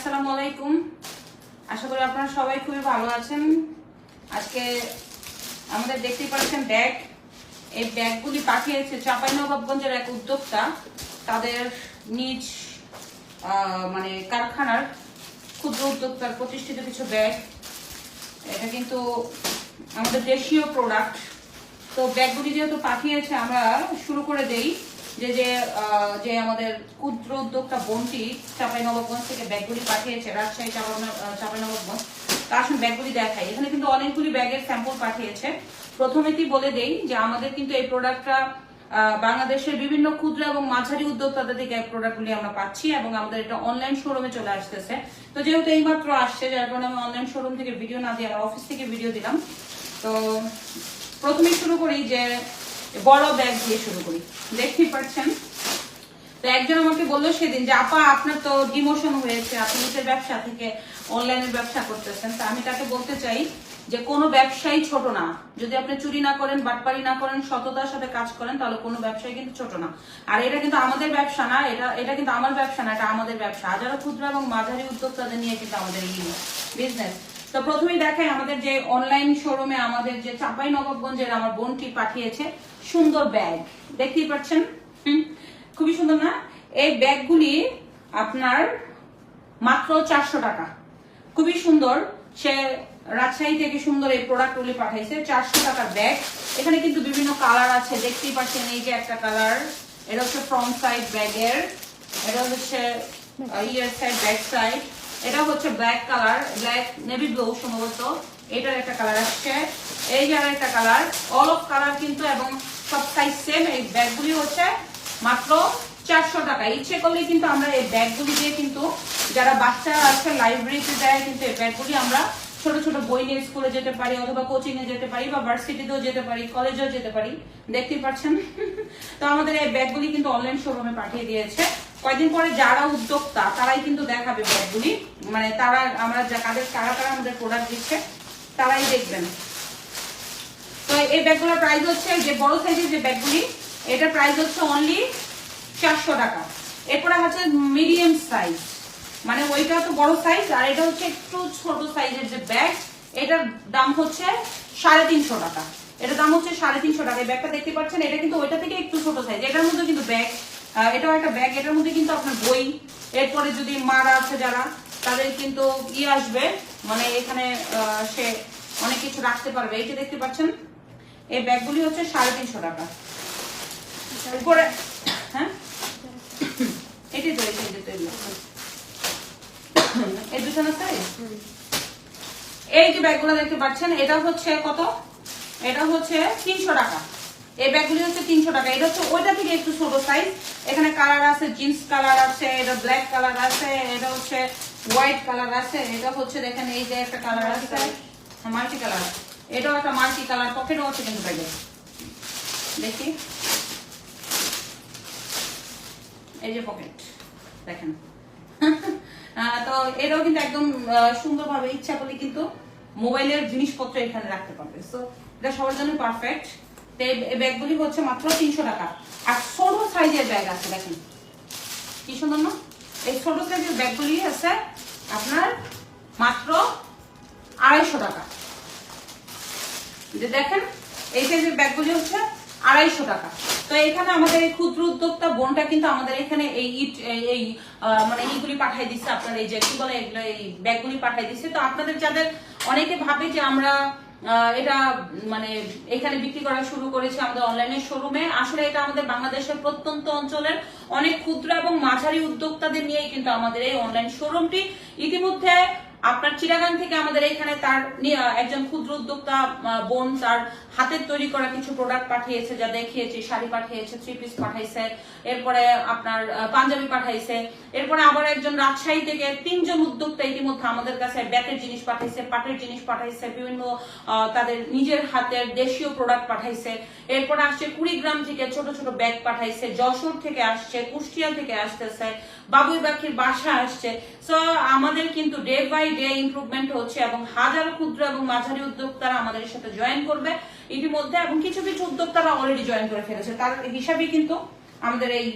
আসসালামু আলাইকুম। আশা করি আপনারা সবাই খুবই ভালো আছেন। আজকে আমাদের দেখতেই পাচ্ছেন ব্যাগ। এই ব্যাগগুলি পাঠিয়েছে চাঁপাইনবাবগঞ্জের এক উদ্যোক্তা। তাদের নিজ মানে কারখানার ক্ষুদ্র উদ্যোক্তার প্রতিষ্ঠিত কিছু ব্যাগ। এটা কিন্তু আমাদের দেশীয় প্রোডাক্ট তো ব্যাগগুলি যেহেতু পাঠিয়েছে, আমরা শুরু করে দেই। যে যে যে আমাদের ক্ষুদ্র উদ্যোক্তা বোনটি চাপাই নবাবগঞ্জ থেকে ব্যাগগুলি পাঠিয়েছে, রাজশাহী চাপাই নবাবগঞ্জ তা আসুন ব্যাগগুলি দেখাই এখানে কিন্তু অনেকগুলি ব্যাগের স্যাম্পল পাঠিয়েছে। প্রথমেতেই বলে দেই যে আমাদের কিন্তু এই প্রোডাক্টটা বাংলাদেশের বিভিন্ন ক্ষুদ্র এবং মাঝারি উদ্যোক্তাদের থেকে এই প্রোডাক্টগুলি আমরা পাচ্ছি এবং আমাদের এটা অনলাইন শোরুমে চলে আসতেছে। তো যেহেতু এইমাত্র আসছে, যার কারণে আমি অনলাইন শোরুম থেকে ভিডিও না দিয়ে আমার অফিস থেকে ভিডিও দিলাম। তো প্রথমেই শুরু করি যে বড় ব্যাগ দিয়ে শুরু করি। দেখতেই পাচ্ছেন? তো একজন আমাকে বলল সেদিন যে, আপা, আপনার তো ডিমোশন হয়েছে, আপনি নিজের ব্যবসা থেকে অনলাইনের ব্যবসা করতেছেন। তা আমি তাকে বলতে চাই যে, কোনো ব্যবসায়ী ছোট না। যদি আপনি চুরি না করেন, বাটপারি না করেন, সততার সাথে কাজ করেন, তাহলে কোনো ব্যবসায়ী কিন্তু ছোট না। আর এটা কিন্তু আমাদের ব্যবসা না, এটা এটা কিন্তু আমার ব্যবসা না, এটা আমাদের ব্যবসা। হাজারো ক্ষুদ্র এবং মাঝারি উদ্যোক্তাদের নিয়ে কিন্তু আমাদের এই বিজনেস তো প্রথমেই দেখাই আমাদের যে অনলাইন শোরুমে আমাদের যে চাপাই নবাবগঞ্জের আমার বোনটি পাঠিয়েছে, সুন্দর ব্যাগ দেখতেই পাচ্ছেন? খুবই সুন্দর না? এই ব্যাগগুলি আপনার মাত্র চারশো টাকা। খুবই সুন্দর। সে রাজশাহী থেকে সুন্দর এই প্রোডাক্টগুলি পাঠাইছে, চারশো টাকার ব্যাগ এখানে কিন্তু বিভিন্ন কালার আছে, দেখতেই পাচ্ছেন এই যে একটা কালার এটা হচ্ছে ফ্রন্ট সাইড ব্যাগের এটা হচ্ছে ইয়ার সাইড ব্যাক সাইড এটা হচ্ছে black colour black navy blue সম্ভবত। এটার একটা কালার আসছে। এই যে একটা কালার অল অফ কালার কিন্তু এবং সব সাইজ সেম এই ব্যাগগুলি হচ্ছে মাত্র চারশো টাকা। ইচ্ছে করলে কিন্তু আমরা এই ব্যাগগুলি দিয়ে কিন্তু যারা বাচ্চারা আছে লাইব্রেরিতে যায় কিন্তু এই ব্যাগগুলি আমরা ছোট ছোট বই নিয়ে স্কুলে যেতে পারি অথবা কোচিং এ যেতে পারি বা ভার্সিটিতেও যেতে পারি কলেজেও যেতে পারি। দেখতেই পাচ্ছেন? তো আমাদের এই ব্যাগগুলি কিন্তু অনলাইন শোরুমে পাঠিয়ে দিয়েছে। কয়েকদিন পরে যারা উদ্যোক্তা, তারাই কিন্তু দেখাবে ব্যাগগুলি মানে তারা আমরা কাদের, কারা কারা আমাদের প্রোডাক্ট দিচ্ছে, তারাই দেখবেন। তো এই ব্যাগগুলোর প্রাইস হচ্ছে যে বড় সাইজের যে ব্যাগগুলি এটার প্রাইস হচ্ছে অনলি চারশো টাকা। এরপরে হচ্ছে মিডিয়াম সাইজ মানে ওইটা তো বড় সাইজ আর এটা হচ্ছে একটু ছোট সাইজের যে ব্যাগ এটার দাম হচ্ছে সাড়ে তিনশো টাকা। এটার দাম হচ্ছে সাড়ে তিনশো টাকা। এই ব্যাগটা দেখতে পাচ্ছেন, এটা কিন্তু ওইটা থেকে একটু ছোট সাইজ এটার মধ্যে কিন্তু ব্যাগ এটাও একটা ব্যাগ এটার মধ্যে কিন্তু আপনার বই, এরপরে যদি মারা আছে যারা, তাদের কিন্তু ই আসবে মানে এখানে সে অনেক কিছু রাখতে পারবে। এই যে দেখতে পাচ্ছেন, এই ব্যাগগুলি হচ্ছে সাড়ে তিনশো টাকা। উপরে এই দুটো না সাইজ এই যে ব্যাগগুলো দেখতে পাচ্ছেন, এটা হচ্ছে কত? এটা হচ্ছে তিনশো টাকা। এই ব্যাগগুলি হচ্ছে তিনশো টাকা। এটা হচ্ছে ওইটা থেকে একটু ছোট সাইজ এখানে কালার আছে জিন্স কালার আছে, এটা ব্ল্যাক কালার আছে, এটা হচ্ছে হোয়াইট কালার আছে, এটা হচ্ছে দেখেন এই যে একটা কালার আছে মাল্টি কালার এটাও একটা মাল্টি কালার পকেটও আছে কিন্তু দেখি। এই যে পকেট দেখেন। তো এটাও কিন্তু একদম সুন্দরভাবে ইচ্ছা করলে কিন্তু মোবাইলের জিনিসপত্র এখানে রাখতে পারবে। সো এটা সবার জন্য পারফেক্ট ব্যাগগুলি হচ্ছে মাত্র তিনশো টাকা। আর ছোট সাইজের ব্যাগ আছে, দেখেন। কি সুন্দর না? এই ছোট সাইজের ব্যাগগুলি আছে আপনার মাত্র আড়াইশো টাকা। যে দেখেন, এই সাইজের ব্যাগগুলি হচ্ছে আড়াইশো টাকা। তো এখানে আমাদের এই ক্ষুদ্র উদ্যোক্তা বোনটা কিন্তু আমাদের এখানে এই ইট, এই- মানে এইগুলি পাঠিয়ে দিচ্ছে আপনার এই যে কি বলে এগুলো, এই ব্যাগগুলি পাঠিয়ে দিচ্ছে তো আপনাদের যাদের, অনেকে ভাবে যে আমরা এটা মানে এখানে বিক্রি করা শুরু করেছে আমাদের অনলাইনে শোরুমে আসলে এটা আমাদের বাংলাদেশের প্রত্যন্ত অঞ্চলের অনেক ক্ষুদ্র এবং মাঝারি উদ্যোক্তাদের নিয়েই কিন্তু আমাদের এই অনলাইন শোরুমটি ইতিমধ্যে আপনার চিরাগাং থেকে আমাদের এখানে তার একজন ক্ষুদ্র উদ্যোক্তা বোন তার হাতের তৈরি করা কিছু প্রোডাক্ট পাঠিয়েছে যা দেখিয়েছে, শাড়ি পাঠিয়েছে থ্রি পিস পাঠাইছে, এরপরে আপনার পাঞ্জাবি পাঠাইছে, এরপরে আবার একজন রাজশাহী থেকে তিনজন উদ্যোক্তা ইতিমধ্যে আমাদের কাছে ব্যাটের জিনিস পাঠাইছে, পাটের জিনিস পাঠাইছে, বিভিন্ন তাদের নিজের হাতের দেশীয় প্রোডাক্ট পাঠাইছে, এরপরে আসছে কুড়িগ্রাম থেকে ছোট ছোট ব্যাগ পাঠাইছে, যশোর থেকে আসছে, কুষ্টিয়া থেকে আসতেছে বাবুই পাখির বাসা আসছে। সো আমাদের কিন্তু ডে বাই ডে ইমপ্রুভমেন্ট হচ্ছে এবং হাজারো ক্ষুদ্র এবং মাঝারি উদ্যোক্তারা আমাদের সাথে জয়েন করবে ইতিমধ্যে এবং কিছু কিছু উদ্যোক্তারা অলরেডি জয়েন করে ফেলেছে। তার হিসাবে কিন্তু আমাদের এই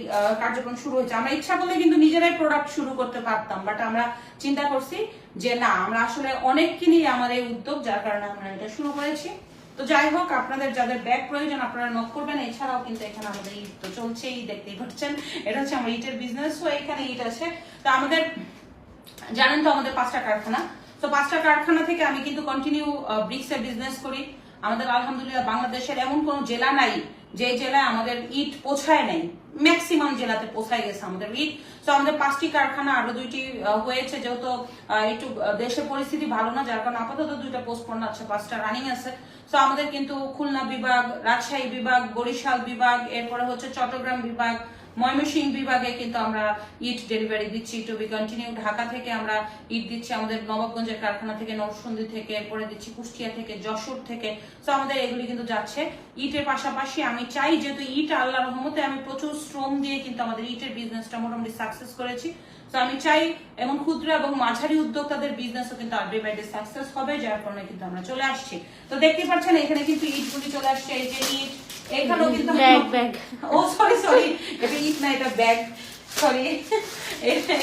কার্যক্রম শুরু হয়েছে। আমরা ইচ্ছা করলে কিন্তু নিজেরাই প্রোডাক্ট শুরু করতে পারতাম বাট আমরা চিন্তা করছি যে না, আমরা আসলে অনেক কিনি আমার এই উদ্যোগ, যার কারণে আমরা এটা শুরু করেছি। তো যাই হোক, আপনাদের যাদের ব্যাগ প্রয়োজন আপনারা নক করবেন। এছাড়াও কিন্তু এখানে আমাদের ইট তো চলছেই, দেখতেই পাচ্ছেন। এটা হচ্ছে আমার ইটের বিজনেস তো এখানে ইট আছে। তো আমাদের, জানেন তো আমাদের পাঁচটা কারখানা। তো পাঁচটা কারখানা থেকে আমি কিন্তু কন্টিনিউ ব্রিক্স এর বিজনেস করি। আমাদের আলহামদুলিল্লাহ বাংলাদেশের এমন কোনো জেলা নাই যে জেলায় আমাদের ইট পৌঁছায় নাই। ম্যাক্সিমাম জেলাতে পৌঁছায় গেছে আমাদের ইট। তো আমাদের পাঁচটি কারখানা, আরও দুইটি হয়েছে যেহেতু একটু দেশের পরিস্থিতি ভালো না, যার কারণে আপাতত দুইটা পোস্টপোন আছে, পাঁচটা রানিং আছে। তো আমাদের কিন্তু খুলনা বিভাগ, রাজশাহী বিভাগ, বরিশাল বিভাগ, এরপরে হচ্ছে চট্টগ্রাম বিভাগ ময়মনসিংহ বিভাগে কিন্তু আমরা ইট ডেলিভারি দিচ্ছি টু বি কন্টিনিউ ঢাকা থেকে আমরা ইট দিচ্ছি আমাদের নবাবগঞ্জের কারখানা থেকে নরসিংদী থেকে, এরপরে দিচ্ছি কুষ্টিয়া থেকে, যশোর থেকে। তো আমাদের এগুলি কিন্তু যাচ্ছে। ইটের পাশাপাশি আমি চাই যেহেতু ইট আল্লাহ রহমতে আমি প্রচুর শ্রম দিয়ে কিন্তু আমাদের ইটের বিজনেসটা মোটামুটি সাকসেস করেছি। তো আমি চাই এবং ক্ষুদ্র এবং মাঝারি উদ্যোক্তাদের বিজনেসও কিন্তু আর ডে বাই ডে সাকসেস হবে, যার কারণে কিন্তু আমরা চলে আসছি। তো দেখতে পাচ্ছেন, এখানে কিন্তু ইটগুলি চলে আসছে। এই যে ইট এখানেও কিন্তু Bag, bag. ও সরি সরি এটা ইট না এটা ব্যাগ সরি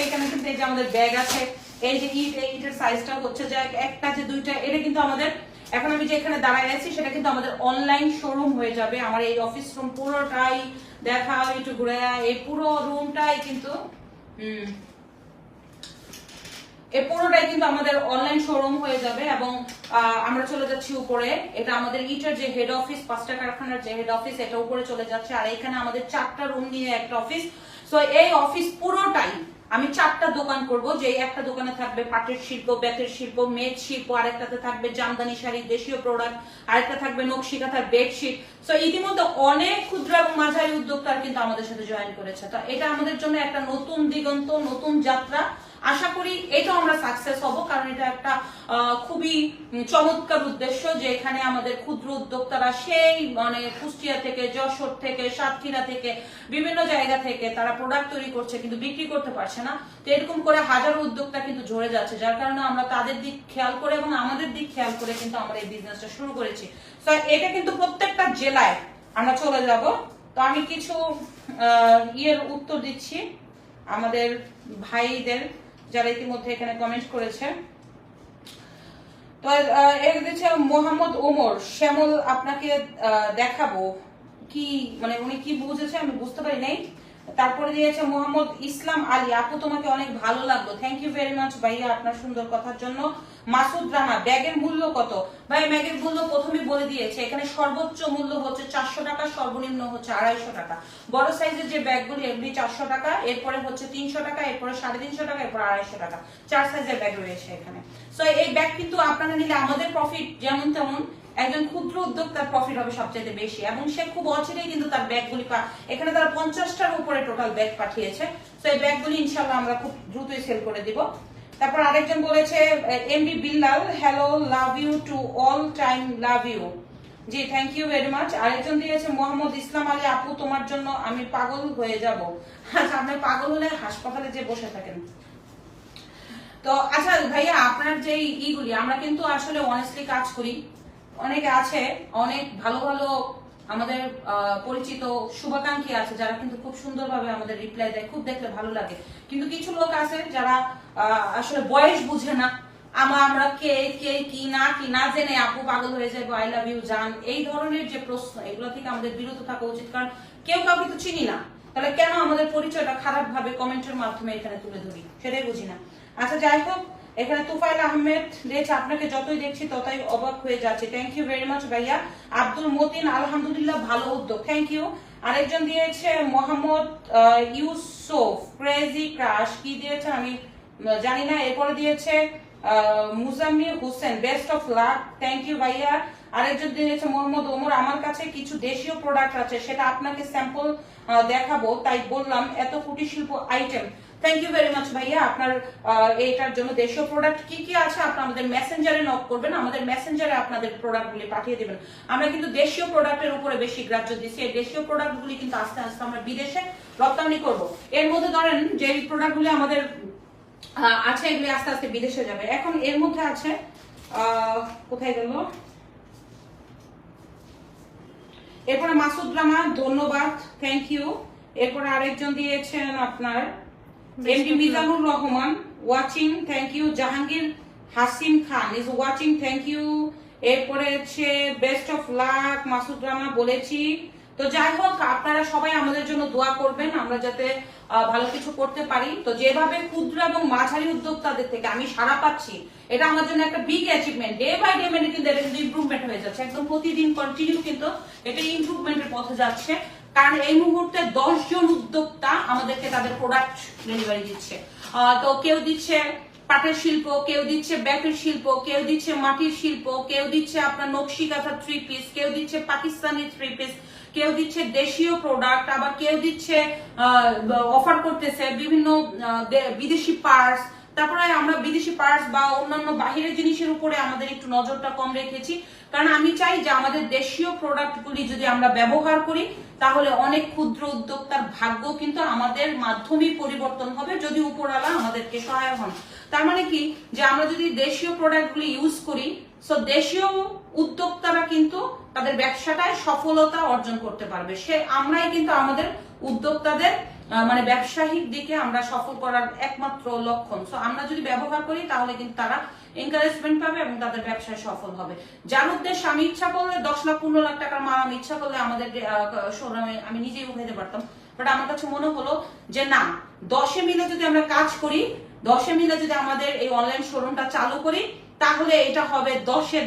এখানে কিন্তু এই যে আমাদের ব্যাগ আছে এই যে ইট এই ইটের সাইজটা হচ্ছে যে একটা যে দুইটা এটা কিন্তু আমাদের এখন আমি যে এখানে দাঁড়ায় আছি সেটা কিন্তু আমাদের অনলাইন শোরুম হয়ে যাবে। আমার এই অফিস রুম পুরোটাই দেখা একটু ঘুরে এই পুরো রুমটাই কিন্তু হুম। এই পুরোটাই কিন্তু আমাদের অনলাইন শোরুম হয়ে যাবে এবং আমরা চলে যাচ্ছি উপরে। এটা আমাদের ইটার যে হেড অফিস পাঁচটা কারখানার যে হেড অফিস এটা উপরে চলে যাচ্ছে। আর এখানে আমাদের চারটা রুম নিয়ে একটা অফিস সো এই অফিস পুরোটাই আমি চারটা দোকান করব যে একটা দোকানে থাকবে পাটের শিল্প, বেতের শিল্প, মেদ শিল্প, আরেকটাতে থাকবে জামদানি শাড়ি, দেশীয় প্রোডাক্ট আরেকটা থাকবে নকশি কাঁথার বেডশিট সো ইতিমধ্যে অনেক ক্ষুদ্র এবং মাঝারি উদ্যোক্তার কিন্তু আমাদের সাথে জয়েন করেছে। তো এটা আমাদের জন্য একটা নতুন দিগন্ত, নতুন যাত্রা। আশা করি এটাও আমরা সাকসেস হব, কারণ এটা একটা খুবই চমৎকার উদ্দেশ্য যে এখানে আমাদের ক্ষুদ্র উদ্যোক্তারা সেই মানে কুষ্টিয়া থেকে, যশোর থেকে, সাতক্ষীরা থেকে, বিভিন্ন জায়গা থেকে তারা প্রোডাক্ট তৈরি করছে কিন্তু বিক্রি করতে পারছে না। তো এরকম করে হাজারো উদ্যোক্তা কিন্তু ঝরে যাচ্ছে, যার কারণে আমরা তাদের দিক খেয়াল করে এবং আমাদের দিক খেয়াল করে কিন্তু আমরা এই বিজনেসটা শুরু করেছি। তো এটা কিন্তু প্রত্যেকটা জেলায় আমরা চলে যাব। তো আমি কিছু ইয়ের উত্তর দিচ্ছি আমাদের ভাইদের। যারা ইতিমধ্যে এখানে কমেন্ট করেছে। তো এর দিচ্ছে মোহাম্মদ ওমর। শ্যামল, আপনাকে দেখাবো। কি মানে উনি কি বুঝেছে আমি বুঝতে পারি নাই। তারপরে দিয়েছে মোহাম্মদ ইসলাম আলী। আপু, তোমাকে অনেক ভালো লাগল। থ্যাংক ইউ ভেরি মাচ ভাইয়া আপনার সুন্দর কথার জন্য। মাসুদ রানা, ব্যাগের মূল্য কত? ভাই, ব্যাগের মূল্য প্রথমেই বলে দিয়েছে, এখানে সর্বোচ্চ মূল্য হচ্ছে চারশো টাকা, সর্বনিম্ন হচ্ছে আড়াইশো টাকা। বড় সাইজের যে ব্যাগগুলি, এগুলি চারশো টাকা, এরপরে হচ্ছে তিনশো টাকা, এরপরে সাড়ে তিনশো টাকা, এরপর আড়াইশো টাকা। চার সাইজের ব্যাগ রয়েছে এখানে। সো এই ব্যাগ কিন্তু আপনারা নিলে আমাদের প্রফিট যেমন তেমন একজন ক্ষুদ্র উদ্যোক্তার প্রফিট হবে সবচেয়ে বেশি এবং সে খুব অচিরেই কিন্তু তার ব্যাগগুলি এখানে তারা পঞ্চাশটার উপরে টোটাল ব্যাগ পাঠিয়েছে। তো এই ব্যাগগুলি ইনশাল্লাহ আমরা খুব দ্রুতই সেল করে দিব। তারপর আরেকজন বলেছে M B Billal hello love you too all time love you ji thank you very much আরেকজন দিয়েছে, মোহাম্মদ ইসলাম আলী আপু, তোমার জন্য আমি পাগল হয়ে যাব। আচ্ছা আপনি পাগল হলে হাসপাতালে যে বসে থাকেন। তো আচ্ছা ভাইয়া, আপনার যে ইগুলি, আমরা কিন্তু আসলে অনেস্টলি কাজ করি। অনেকে আছে, অনেক ভালো ভালো আমাদের পরিচিত শুভাকাঙ্ক্ষী আছে যারা কিন্তু খুব সুন্দরভাবে আমাদের রিপ্লাই দেয়, খুব দেখলে ভালো লাগে। কিন্তু কিছু লোক আছে যারা আসলে বয়স বুঝে না। আমরা আমরা কে কে, কি, না কি, না জেনে আপু পাগল হয়ে যায় আই লাভ ইউ জান। এই ধরনের যে প্রশ্ন, এগুলো থেকে আমাদের বিরত থাকা উচিত। কারণ কেউ কাউকে তো চিনি না। তাহলে কেন আমাদের পরিচয়টা খারাপ ভাবে কমেন্টের মাধ্যমে এখানে তুলে ধরি? সেটাই বুঝি না। আচ্ছা যাই হোক এখানে তুফাইল আহমেদ দিয়েছে আপনাকে যতই দেখছি ততই অবাক হয়ে যাচ্ছে। থ্যাংক ইউ ভেরি মাচ ভাইয়া। আব্দুল মতিন, আলহামদুলিল্লাহ ভালো উদ্যোগ। থ্যাংক ইউ আরেকজন দিয়েছে মোহাম্মদ ইউসুফ। ক্রেজি ক্রাশ কি দিয়েছে আমি জানি না। এরপরে দিয়েছে Mujammir Hossain. Best of luck thank you ভাইয়া। আরেকজন দিয়েছে মোহাম্মদ ওমর। আমার কাছে কিছু দেশীয় প্রোডাক্ট আছে, সেটা আপনাকে স্যাম্পল দেখাবো। তাই বললাম, এত কুটির শিল্প item thank you very much ভাইয়া। আপনার এইটার জন্য দেশীয় প্রোডাক্ট কি কি আছে? আপনি আমাদের মেসেঞ্জারে নক করবেন। আমাদের মেসেঞ্জারে আপনাদের প্রোডাক্টগুলি পাঠিয়ে দেবেন। আমরা কিন্তু দেশীয় প্রোডাক্টের উপরে বেশি গ্রাহ্য দিচ্ছি। এই দেশীয় প্রোডাক্টগুলি কিন্তু আস্তে আস্তে আমরা বিদেশে রপ্তানি করব। এর মধ্যে ধরেন যে প্রোডাক্টগুলি আমাদের আছে, এগুলি আস্তে আস্তে বিদেশে যাবে। এখন এর মধ্যে আছে কোথায় গেল? এরপরে মাসুদ রামা ধন্যবাদ থ্যাংক ইউ এরপরে আরেকজন দিয়েছেন আপনার MD Mizanur Rahman watching thank you Jahangir Hashim Khan is watching thank you এরপরে হচ্ছে best of luck Masud Rana বলেছি। তো যাই হোক আপনারা সবাই আমাদের জন্য দোয়া করবেন আমরা যাতে ভালো কিছু করতে পারি। তো যেভাবে ক্ষুদ্র এবং মাঝারি উদ্যোক্তাদের থেকে আমি সারা পাচ্ছি এটা আমার জন্য একটা big achievement day by day মানে কিন্তু ইমপ্রুভমেন্ট হয়ে যাচ্ছে। একদম প্রতিদিন কন্টিনিউ কিন্তু এটা ইমপ্রুভমেন্টের পথে যাচ্ছে। কারণ এই মুহূর্তে জন উদ্যোক্তা আমাদেরকে তাদের প্রোডাক্ট ডেলিভারি দিচ্ছে। তো কেউ দিচ্ছে পাটের শিল্প, কেউ দিচ্ছে ব্যাপের শিল্প, কেউ দিচ্ছে মাটির শিল্প, কেউ দিচ্ছে আপনার নকশি কাঁথা থ্রি পিস কেউ দিচ্ছে পাকিস্তানি থ্রি পিস কেউ দিচ্ছে দেশীয় প্রোডাক্ট আবার কেউ দিচ্ছে অফার করতেছে বিভিন্ন বিদেশি পার্স তারপরে আমরা বিদেশি পার্স বা অন্যান্য বাহিরের জিনিসের উপরে আমাদের একটু নজরটা কম রেখেছি। কারণ আমি চাই যে আমাদের দেশীয় প্রোডাক্টগুলি যদি আমরা ব্যবহার করি, তাহলে অনেক ক্ষুদ্র উদ্যোক্তার ভাগ্য কিন্তু আমাদের মাধ্যমেই পরিবর্তন হবে, যদি উপরওয়ালা আমাদেরকে সহায় হন। তার মানে কি? যে আমরা যদি দেশীয় প্রোডাক্টগুলি ইউজ করি সো দেশীয় উদ্যোক্তারা কিন্তু তাদের ব্যবসাটায় সফলতা অর্জন করতে পারবে। সে আমরাই কিন্তু আমাদের উদ্যোক্তাদের মানে ব্যবসায়িক দিকে আমরা সফল করার একমাত্র লক্ষণ। সো আমরা যদি ব্যবহার করি তাহলে কিন্তু তারা এনকারেজমেন্ট পাবে এবং তাদের ব্যবসায় সফল হবে। যার উদ্দেশ্যে আমি ইচ্ছা করলে দশ লাখ পনেরো লাখ টাকার মাল আমি ইচ্ছা করলে আমাদের শোরুমে আমি নিজেই উঠাইতে পারতাম। বাট আমার কাছে মনে হলো যে না দশে মিলে যদি আমরা কাজ করি দশে মিলে যদি আমাদের এই অনলাইন শোরুমটা চালু করি তাহলে এটা হবে দশের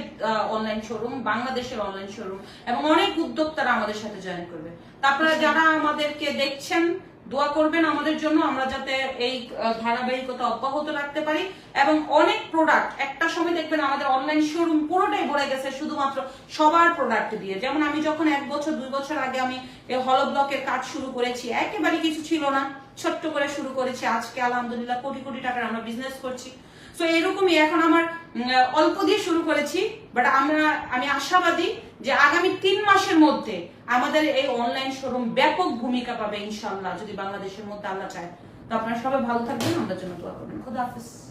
অনলাইন শোরুম বাংলাদেশের অনলাইন শোরুম এবং অনেক উদ্যোক্তারা আমাদের সাথে জয়েন করবে। তারপরে যারা আমাদেরকে দেখছেন দোয়া করবেন আমাদের জন্য, আমরা যাতে এই ধারাবাহিকতা অব্যাহত রাখতে পারি। এবং অনেক প্রোডাক্ট একটা সময় দেখবেন আমাদের অনলাইন শোরুম পুরোটাই ভরে গেছে, শুধুমাত্র সবার প্রোডাক্ট দিয়ে। যেমন আমি যখন এক বছর, দুই বছর আগে আমি এই হলো ব্লকের কাজ শুরু করেছি একেবারে কিছু ছিল না। ছোট্ট করে শুরু করেছি, আজকে আলহামদুলিল্লাহ কোটি কোটি টাকার আমরা বিজনেস করছি। তো এরকমই এখন আমার অল্প দিয়ে শুরু করেছি বাট আমরা, আমি আশাবাদী যে আগামী তিন মাসের মধ্যে আমাদের এই অনলাইন শোরুম ব্যাপক ভূমিকা পাবে ইনশাল্লাহ যদি বাংলাদেশের মধ্যে আল্লাহ চায়। তো আপনারা সবাই ভালো থাকবেন আমাদের জন্য দোয়া করবেন। খুদা হাফিজ।